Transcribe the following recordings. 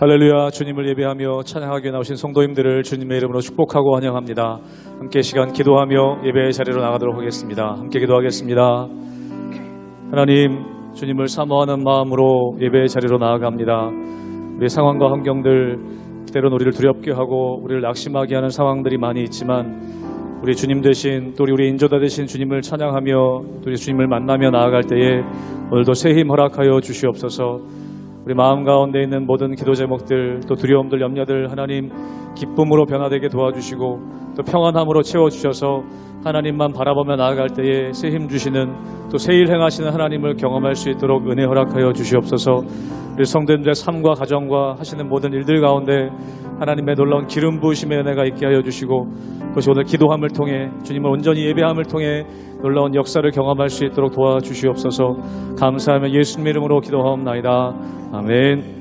할렐루야 주님을 예배하며 찬양하게 나오신 성도님들을 주님의 이름으로 축복하고 환영합니다. 함께 시간 기도하며 예배의 자리로 나가도록 하겠습니다. 함께 기도하겠습니다. 하나님 주님을 사모하는 마음으로 예배의 자리로 나아갑니다. 우리의 상황과 환경들 때로는 우리를 두렵게 하고 우리를 낙심하게 하는 상황들이 많이 있지만 우리 주님 대신 또 우리 우리 인조다 대신 주님을 찬양하며 또 우리 주님을 만나며 나아갈 때에 오늘도 새 힘 허락하여 주시옵소서. 우리 마음 가운데 있는 모든 기도 제목들 또 두려움들 염려들 하나님 기쁨으로 변화되게 도와주시고 또 평안함으로 채워주셔서 하나님만 바라보며 나아갈 때에 새 힘 주시는 또 새 일 행하시는 하나님을 경험할 수 있도록 은혜 허락하여 주시옵소서. 우리 성도님들의 삶과 가정과 하시는 모든 일들 가운데 하나님의 놀라운 기름 부으심의 은혜가 있게 하여 주시고 그것이 오늘 기도함을 통해 주님을 온전히 예배함을 통해 놀라운 역사를 경험할 수 있도록 도와주시옵소서. 감사하며 예수님 이름으로 기도하옵나이다. 아멘.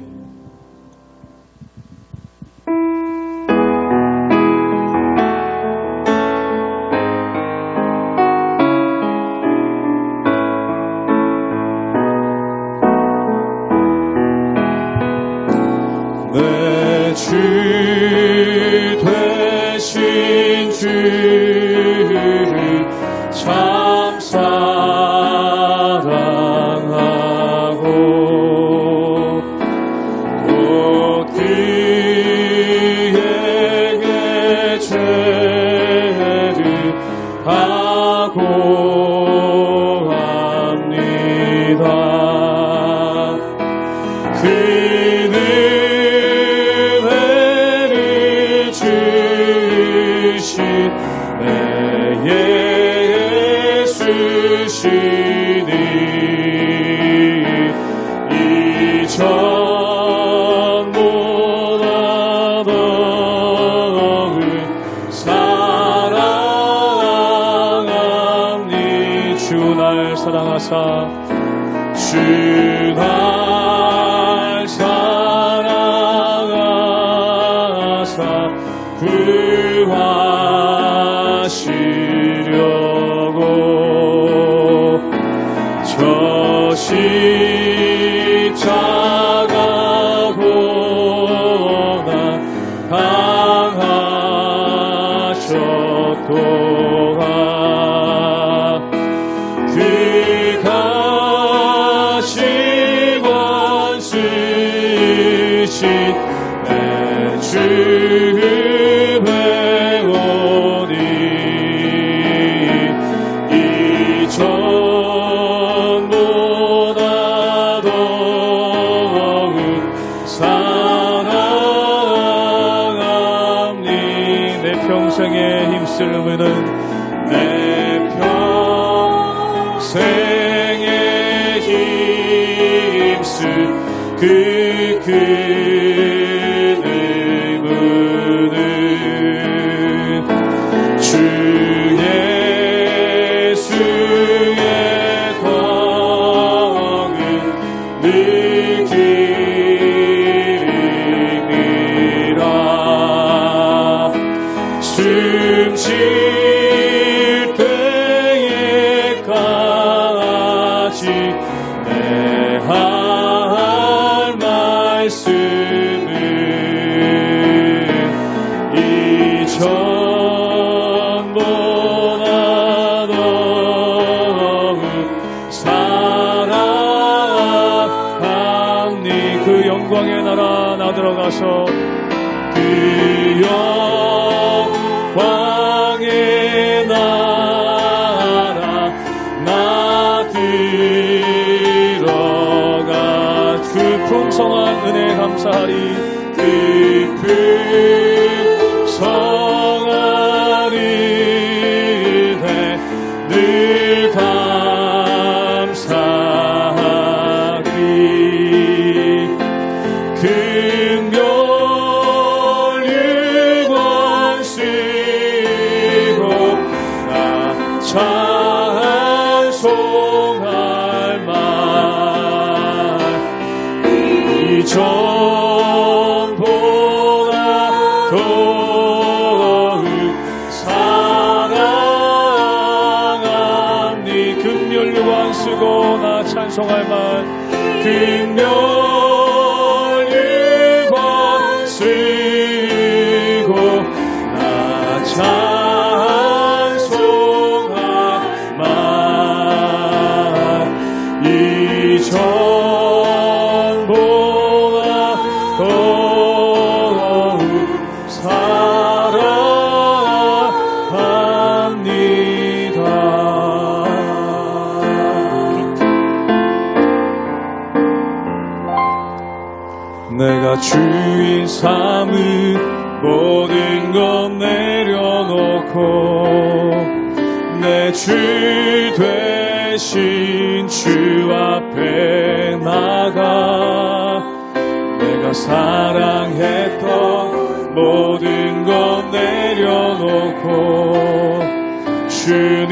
내주 되신 주를 참 날 사랑하사. 주날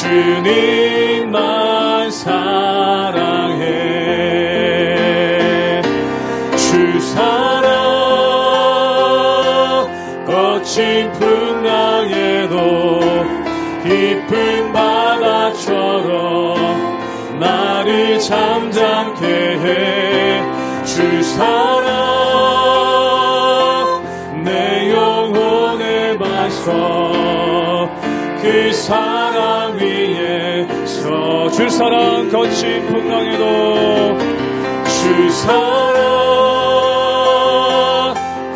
주님만 사랑해. 주 사랑 거친 풍랑에도 깊은 바다처럼 나를 잠잠케 해 주 사랑 내 영혼에 맞서 그 사랑 위에서. 주 사랑 거친 풍랑에도 주 사랑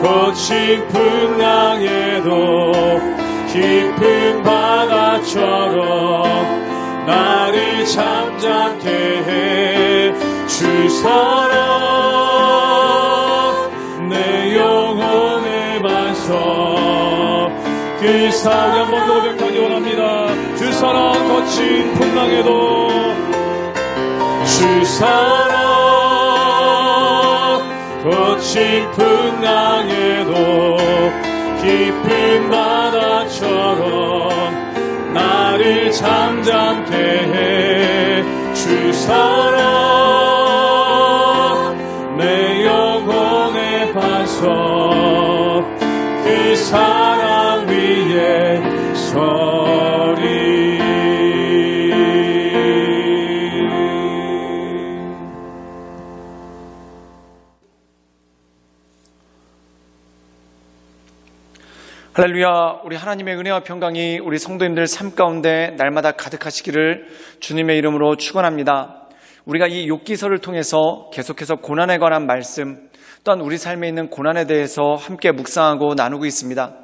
거친 풍랑에도 깊은 바다처럼 나를 잠잠케 해 주 사랑 내 영혼에 반석. 그 사랑 한번 더 고백하기 원합니다. 주 사랑 거친 풍랑에도 주 사랑 거친 풍랑에도 깊은 바다처럼 나를 잠잠케 해주 사랑 할렐루야, 우리 하나님의 은혜와 평강이 우리 성도님들 삶 가운데 날마다 가득하시기를 주님의 이름으로 축원합니다. 우리가 이 욥기서를 통해서 계속해서 고난에 관한 말씀, 또한 우리 삶에 있는 고난에 대해서 함께 묵상하고 나누고 있습니다.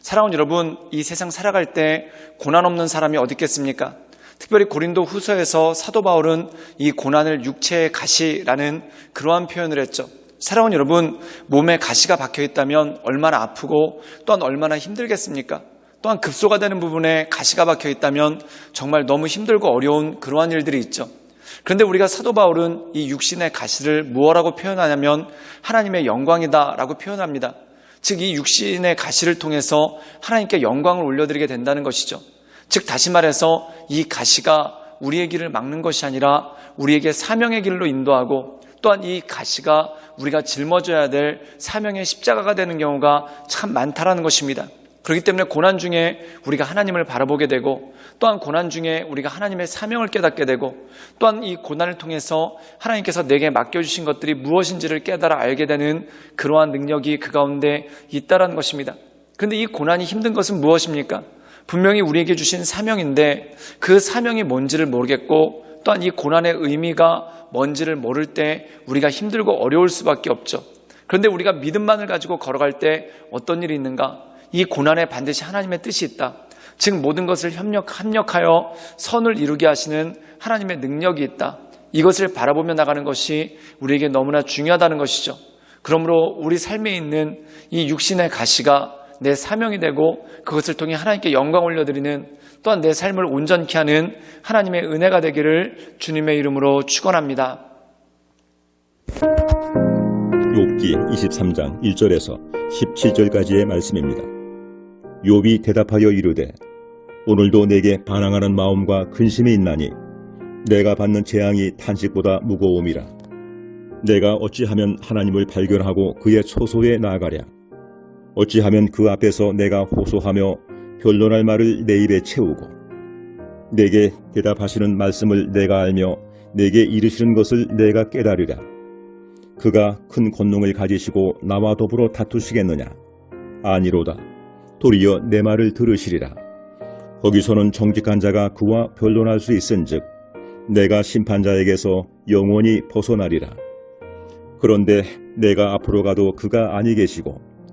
사랑하는 여러분, 이 세상 살아갈 때 고난 없는 사람이 어디 있겠습니까? 특별히 고린도 후서에서 사도 바울은 이 고난을 육체의 가시라는 그러한 표현을 했죠. 사랑하는 여러분, 몸에 가시가 박혀 있다면 얼마나 아프고 또한 얼마나 힘들겠습니까? 또한 급소가 되는 부분에 가시가 박혀 있다면 정말 너무 힘들고 어려운 그러한 일들이 있죠. 그런데 우리가 사도 바울은 이 육신의 가시를 무엇라고 표현하냐면 하나님의 영광이다라고 표현합니다. 즉, 이 육신의 가시를 통해서 하나님께 영광을 올려드리게 된다는 것이죠. 즉, 다시 말해서 이 가시가 우리의 길을 막는 것이 아니라 우리에게 사명의 길로 인도하고 또한 이 가시가 우리가 짊어져야 될 사명의 십자가가 되는 경우가 참 많다라는 것입니다. 그렇기 때문에 고난 중에 우리가 하나님을 바라보게 되고 또한 고난 중에 우리가 하나님의 사명을 깨닫게 되고 또한 이 고난을 통해서 하나님께서 내게 맡겨주신 것들이 무엇인지를 깨달아 알게 되는 그러한 능력이 그 가운데 있다라는 것입니다. 그런데 이 고난이 힘든 것은 무엇입니까? 분명히 우리에게 주신 사명인데 그 사명이 뭔지를 모르겠고 또한 이 고난의 의미가 뭔지를 모를 때 우리가 힘들고 어려울 수밖에 없죠. 그런데 우리가 믿음만을 가지고 걸어갈 때 어떤 일이 있는가? 이 고난에 반드시 하나님의 뜻이 있다. 즉 모든 것을 협력 합력하여 선을 이루게 하시는 하나님의 능력이 있다. 이것을 바라보며 나가는 것이 우리에게 너무나 중요하다는 것이죠. 그러므로 우리 삶에 있는 이 육신의 가시가 내 사명이 되고 그것을 통해 하나님께 영광 올려드리는 또한 내 삶을 온전케 하는 하나님의 은혜가 되기를 주님의 이름으로 축원합니다. 욥기 23장 1절에서 17절까지의 말씀입니다. 욥이 대답하여 이르되 오늘도 내게 반항하는 마음과 근심이 있나니 내가 받는 재앙이 탄식보다 무거움이라 내가 어찌하면 하나님을 발견하고 그의 초소에 나아가랴 어찌하면 그 앞에서 내가 호소하며 변론할 말을 내 입에 채우고 내게 대답하시는 말씀을 내가 알며 내게 이르시는 것을 내가 깨달으랴. 그가 큰 권능을 가지시고 나와 더불어 다투시겠느냐? 아니로다. 도리어 내 말을 들으시리라. 거기서는 정직한 자가 그와 변론할 수 있은즉 내가 심판자에게서 영원히 벗어나리라. 그런데 내가 앞으로 가도 그가 아니 계시고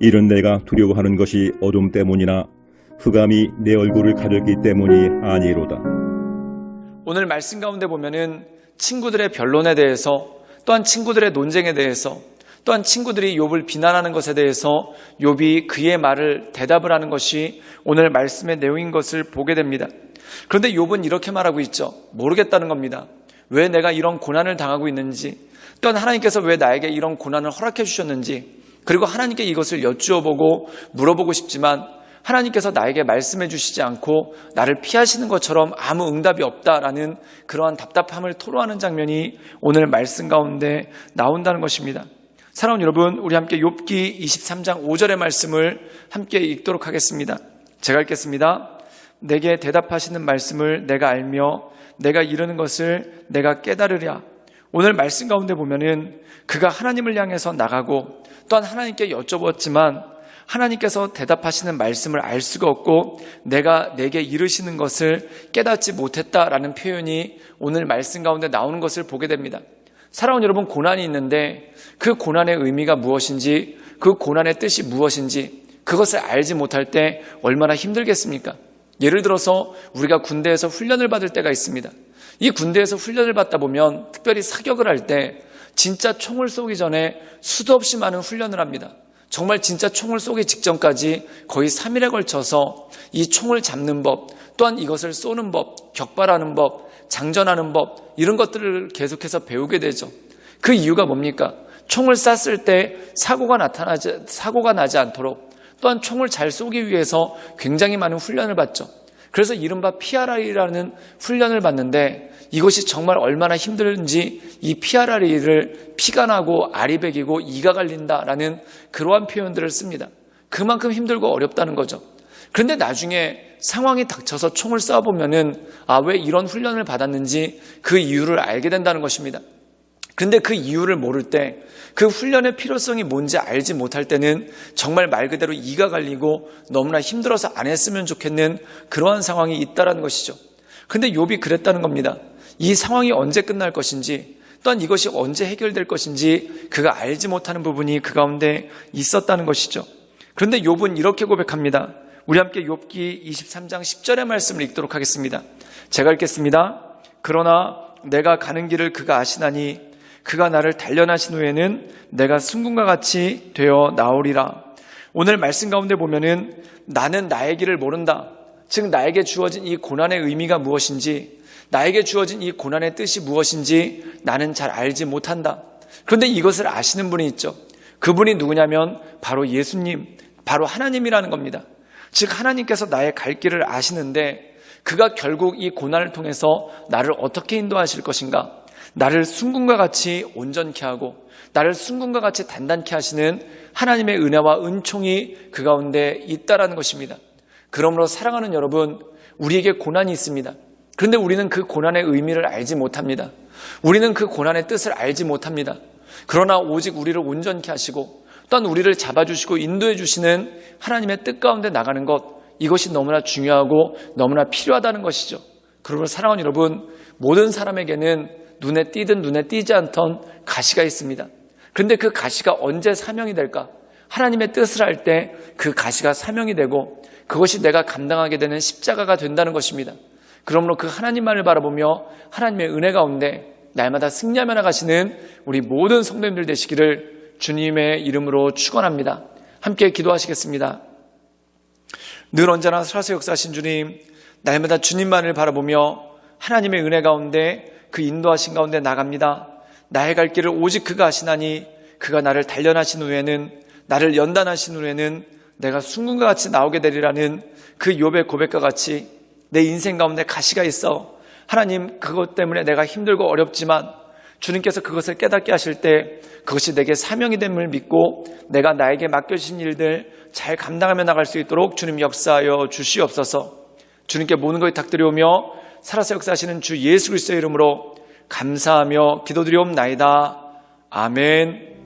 이런 내가 두려워하는 것이 어둠 때문이나 흑암이 내 얼굴을 가렸기 때문이 아니로다. 오늘 말씀 가운데 보면은 친구들의 변론에 대해서 또한 친구들의 논쟁에 대해서 또한 친구들이 욥을 비난하는 것에 대해서 욥이 그의 말을 대답을 하는 것이 오늘 말씀의 내용인 것을 보게 됩니다. 그런데 욥은 이렇게 말하고 있죠. 모르겠다는 겁니다. 왜 내가 이런 고난을 당하고 있는지, 또한 하나님께서 왜 나에게 이런 고난을 허락해 주셨는지, 그리고 하나님께 이것을 여쭈어 보고 물어보고 싶지만 하나님께서 나에게 말씀해 주시지 않고 나를 피하시는 것처럼 아무 응답이 없다라는 그러한 답답함을 토로하는 장면이 오늘 말씀 가운데 나온다는 것입니다. 사랑하는 여러분, 우리 함께 욥기 23장 5절의 말씀을 함께 읽도록 하겠습니다. 제가 읽겠습니다. 내게 대답하시는 말씀을 내가 알며 내가 이르는 것을 내가 깨달으랴. 오늘 말씀 가운데 보면은 그가 하나님을 향해서 나가고 또한 하나님께 여쭤봤지만 하나님께서 대답하시는 말씀을 알 수가 없고 내가 내게 이르시는 것을 깨닫지 못했다라는 표현이 오늘 말씀 가운데 나오는 것을 보게 됩니다. 사랑하는 여러분, 고난이 있는데 그 고난의 의미가 무엇인지, 그 고난의 뜻이 무엇인지, 그것을 알지 못할 때 얼마나 힘들겠습니까? 예를 들어서 우리가 군대에서 훈련을 받을 때가 있습니다. 이 군대에서 훈련을 받다 보면 특별히 사격을 할 때 진짜 총을 쏘기 전에 수도 없이 많은 훈련을 합니다. 정말 진짜 총을 쏘기 직전까지 거의 3일에 걸쳐서 이 총을 잡는 법, 또한 이것을 쏘는 법, 격발하는 법, 장전하는 법, 이런 것들을 계속해서 배우게 되죠. 그 이유가 뭡니까? 총을 쐈을 때 사고가 나타나지, 사고가 나지 않도록 또한 총을 잘 쏘기 위해서 굉장히 많은 훈련을 받죠. 그래서 이른바 PRI라는 훈련을 받는데 이것이 정말 얼마나 힘든지 이 PRI를 피가 나고 알이 베기고 이가 갈린다라는 그러한 표현들을 씁니다. 그만큼 힘들고 어렵다는 거죠. 그런데 나중에 상황이 닥쳐서 총을 쏴보면은 아, 왜 이런 훈련을 받았는지 그 이유를 알게 된다는 것입니다. 근데 그 이유를 모를 때, 그 훈련의 필요성이 뭔지 알지 못할 때는 정말 말 그대로 이가 갈리고 너무나 힘들어서 안 했으면 좋겠는 그러한 상황이 있다라는 것이죠. 근데 욥이 그랬다는 겁니다. 이 상황이 언제 끝날 것인지, 또한 이것이 언제 해결될 것인지 그가 알지 못하는 부분이 그 가운데 있었다는 것이죠. 그런데 욥은 이렇게 고백합니다. 우리 함께 욥기 23장 10절의 말씀을 읽도록 하겠습니다. 제가 읽겠습니다. 그러나 내가 가는 길을 그가 아시나니 그가 나를 단련하신 후에는 내가 순금과 같이 되어 나오리라. 오늘 말씀 가운데 보면은 나는 나의 길을 모른다. 즉 나에게 주어진 이 고난의 의미가 무엇인지 나에게 주어진 이 고난의 뜻이 무엇인지 나는 잘 알지 못한다. 그런데 이것을 아시는 분이 있죠. 그분이 누구냐면 바로 예수님, 바로 하나님이라는 겁니다. 즉 하나님께서 나의 갈 길을 아시는데 그가 결국 이 고난을 통해서 나를 어떻게 인도하실 것인가? 나를 순금과 같이 온전케 하고 나를 순금과 같이 단단케 하시는 하나님의 은혜와 은총이 그 가운데 있다라는 것입니다. 그러므로 사랑하는 여러분, 우리에게 고난이 있습니다. 그런데 우리는 그 고난의 의미를 알지 못합니다. 우리는 그 고난의 뜻을 알지 못합니다. 그러나 오직 우리를 온전케 하시고 또한 우리를 잡아주시고 인도해 주시는 하나님의 뜻 가운데 나가는 것 이것이 너무나 중요하고 너무나 필요하다는 것이죠. 그러므로 사랑하는 여러분 모든 사람에게는 눈에 띄든 눈에 띄지 않던 가시가 있습니다. 그런데 그 가시가 언제 사명이 될까? 하나님의 뜻을 할 때 그 가시가 사명이 되고 그것이 내가 감당하게 되는 십자가가 된다는 것입니다. 그러므로 그 하나님만을 바라보며 하나님의 은혜 가운데 날마다 승리하며 나가시는 우리 모든 성도님들 되시기를 주님의 이름으로 축원합니다. 함께 기도하시겠습니다. 늘 언제나 살아서 역사하신 주님, 날마다 주님만을 바라보며 하나님의 은혜 가운데 그 인도하신 가운데 나갑니다. 나의 갈 길을 오직 그가 하시나니 그가 나를 단련하신 후에는 나를 연단하신 후에는 내가 순금과 같이 나오게 되리라는 그 욥의 고백과 같이 내 인생 가운데 가시가 있어 하나님 그것 때문에 내가 힘들고 어렵지만 주님께서 그것을 깨닫게 하실 때 그것이 내게 사명이 됨을 믿고 내가 나에게 맡겨주신 일들 잘 감당하며 나갈 수 있도록 주님 역사하여 주시옵소서 주님께 모든 것을 탁드려오며 살아서 역사하시는 주 예수 그리스도의 이름으로 감사하며 기도드리옵나이다. 아멘.